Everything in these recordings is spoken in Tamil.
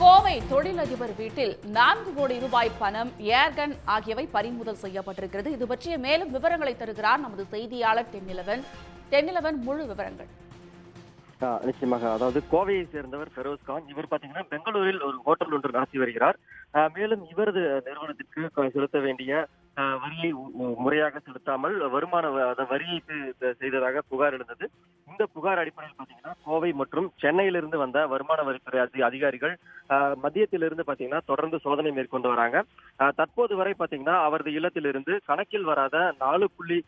கோவை தொழிலதிபர் வீட்டில் நான்கு கோடி ரூபாய் பணம் ஏர்கன் ஆகியவை பறிமுதல் செய்யப்பட்டிருக்கிறது. இது பற்றிய மேலும் விவரங்களை தருகிறார் நமது செய்தியாளர் தென்னிலவன். தென்னிலவன் முழு விவரங்கள். நிச்சயமாக. அதாவது கோவையை சேர்ந்தவர் ஃபெரோஸ் கான். இவர் பாத்தீங்கன்னா பெங்களூரில் ஒரு ஹோட்டல் ஒன்று நடத்தி வருகிறார். மேலும் இவரது நிறுவனத்திற்கு செலுத்த வேண்டிய வரியை முறையாக செலுத்தாமல் வருமான வரியை செய்ததாக புகார் எழுந்தது. இந்த புகார் அடிப்படையில் பாத்தீங்கன்னா கோவை மற்றும் சென்னையிலிருந்து வந்த வருமான வரித்துறை அதிகாரிகள் மதியத்திலிருந்து பாத்தீங்கன்னா தொடர்ந்து சோதனை மேற்கொண்டு வராங்க. தற்போது வரை பாத்தீங்கன்னா அவரது இல்லத்திலிருந்து கணக்கில் வராத நாலு புள்ளி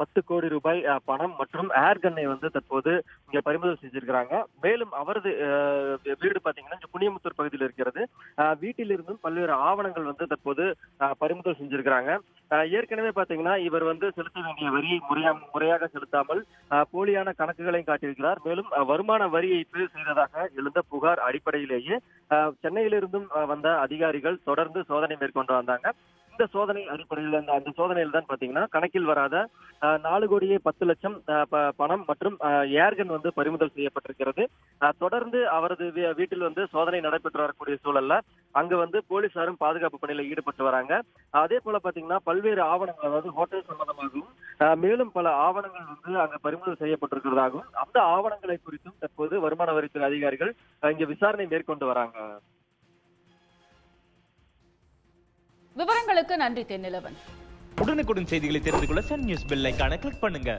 பத்து கோடி ரூபாய் பணம் மற்றும் ஏர்கன்னை வந்து தற்போது இங்க பறிமுதல் செஞ்சிருக்கிறாங்க. மேலும் அவரது வீடு பாத்தீங்கன்னா இங்க புனியமுத்தூர் பகுதியில் இருக்கிறது. வீட்டிலிருந்தும் பல்வேறு ஆவணங்கள் வந்து தற்போது பறிமுதல் செஞ்சிருக்கிறாங்க. ஏற்கனவே பாத்தீங்கன்னா இவர் வந்து செலுத்த வேண்டிய வரியை முறையா முறையாக செலுத்தாமல் போலியான போலியான கணக்குகளையும் காட்டியிருக்கிறார். மேலும் வருமான வரி ஏய்ப்பு செய்ததாக எழுந்த புகார் அடிப்படையிலேயே சென்னையிலிருந்தும் வந்த அதிகாரிகள் தொடர்ந்து சோதனை மேற்கொண்டு வந்தாங்க. இந்த சோதனை அடிப்படையில் அந்த அந்த சோதனையில் தான் பாத்தீங்கன்னா கணக்கில் வராத நாலு கோடியே பத்து லட்சம் பணம் மற்றும் ஏர்கன் வந்து பறிமுதல் செய்யப்பட்டிருக்கிறது. தொடர்ந்து அவரது வீட்டில் வந்து சோதனை நடைபெற்று வரக்கூடிய சூழல்ல அங்க வந்து போலீசாரும் பாதுகாப்பு பணியில ஈடுபட்டு வராங்க. அதே போல பாத்தீங்கன்னா பல்வேறு ஆவணங்கள் அதாவது ஹோட்டல் சம்பந்தமாகவும் மேலும் பல ஆவணங்கள் வந்து அங்க பறிமுதல் செய்யப்பட்டிருக்கிறதாகவும் அந்த ஆவணங்களை குறித்தும் தற்போது வருமான வரித்துறை அதிகாரிகள் இங்க விசாரணை மேற்கொண்டு வராங்க. விவரங்களுக்கு நன்றி தென்னிலவன். உடனுக்குடன் செய்திகளை தெரிந்து கொள்ள சன் நியூஸ் பெல் ஐகானை கிளிக் பண்ணுங்க.